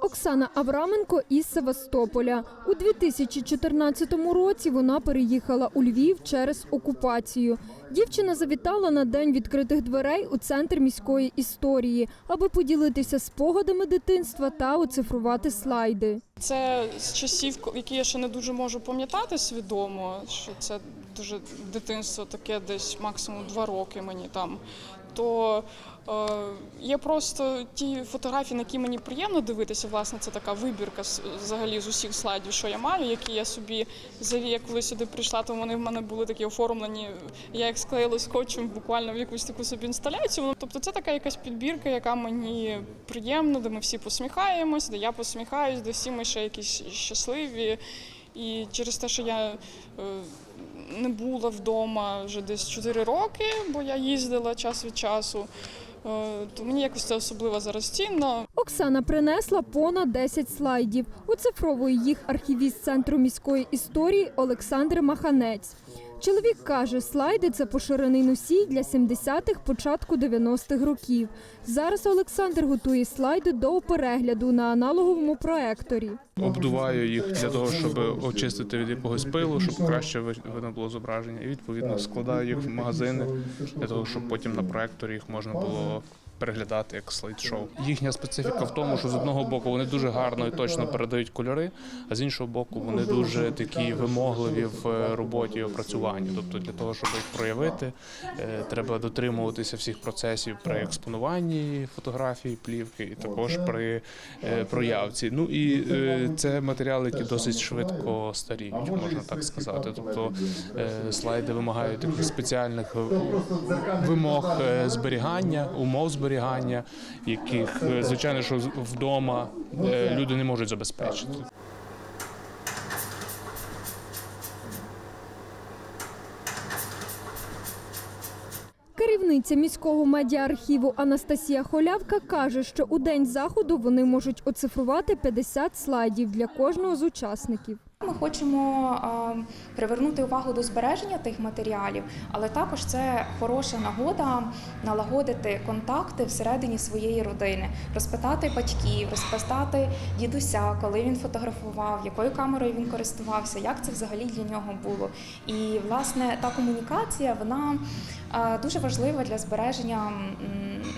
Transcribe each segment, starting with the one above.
Оксана Авраменко із Севастополя. У 2014 році вона переїхала у Львів через окупацію. Дівчина завітала на день відкритих дверей у центр міської історії, аби поділитися спогадами дитинства та оцифрувати слайди. Це з часів, які я ще не дуже можу пам'ятати свідомо, що це дуже дитинство таке десь максимум два роки мені там. То е, є просто ті фотографії, на які мені приємно дивитися. Власне, це така вибірка взагалі з усіх слайдів, що я маю, які я собі як коли сюди прийшла, то вони в мене були такі оформлені. Я їх склеїла скотчем буквально в якусь таку собі інсталяцію. Тобто це така якась підбірка, яка мені приємна, де ми всі посміхаємось, де я посміхаюсь, де всі ми ще якісь щасливі. І через те, що я е, не була вдома вже десь 4 роки, бо я їздила час від часу, е, то мені якось це особливо зараз цінно. Оксана принесла понад 10 слайдів. Оцифровує їх архівіст Центру міської історії Олександр Маханець. Чоловік каже, слайди це поширений носій для 70-х, початку 90-х років. Зараз Олександр готує слайди до перегляду на аналоговому проекторі. Обдуваю їх для того, щоб очистити від якогось пилу, щоб краще видно було зображення. І відповідно складаю їх в магазини для того, щоб потім на проекторі їх можна було переглядати як слайд-шоу. Їхня специфіка в тому, що з одного боку вони дуже гарно і точно передають кольори, а з іншого боку, вони дуже такі вимогливі в е, роботі і опрацюванні. Тобто для того, щоб їх проявити, е, треба дотримуватися всіх процесів при експонуванні фотографій, плівки, і також при е, проявці. Ну і це матеріали, які досить швидко старіють, можна так сказати. Тобто слайди вимагають таких спеціальних вимог зберігання, умов зберігання, яких е, звичайно, що вдома е, люди не можуть забезпечити. Керівниця міського медіаархіву Анастасія Холявка каже, що у день заходу вони можуть оцифрувати 50 слайдів для кожного з учасників. Ми хочемо привернути увагу до збереження тих матеріалів, але також це хороша нагода налагодити контакти всередині своєї родини, розпитати батьків, розпитати дідуся, коли він фотографував, якою камерою він користувався, як це взагалі для нього було. І власне та комунікація вона дуже важлива для збереження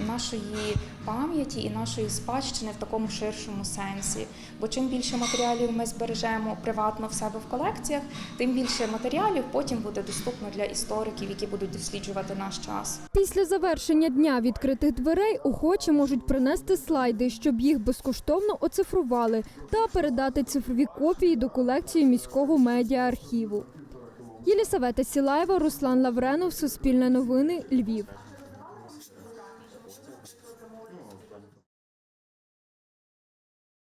нашої пам'яті і нашої спадщини в такому ширшому сенсі. Бо чим більше матеріалів ми збережемо приватно в себе в колекціях, тим більше матеріалів потім буде доступно для істориків, які будуть досліджувати наш час. Після завершення дня відкритих дверей охочі можуть принести слайди, щоб їх безкоштовно оцифрували та передати цифрові копії до колекції міського медіаархіву. Єлісавета Сілаєва, Руслан Лавренов, Суспільне новини, Львів.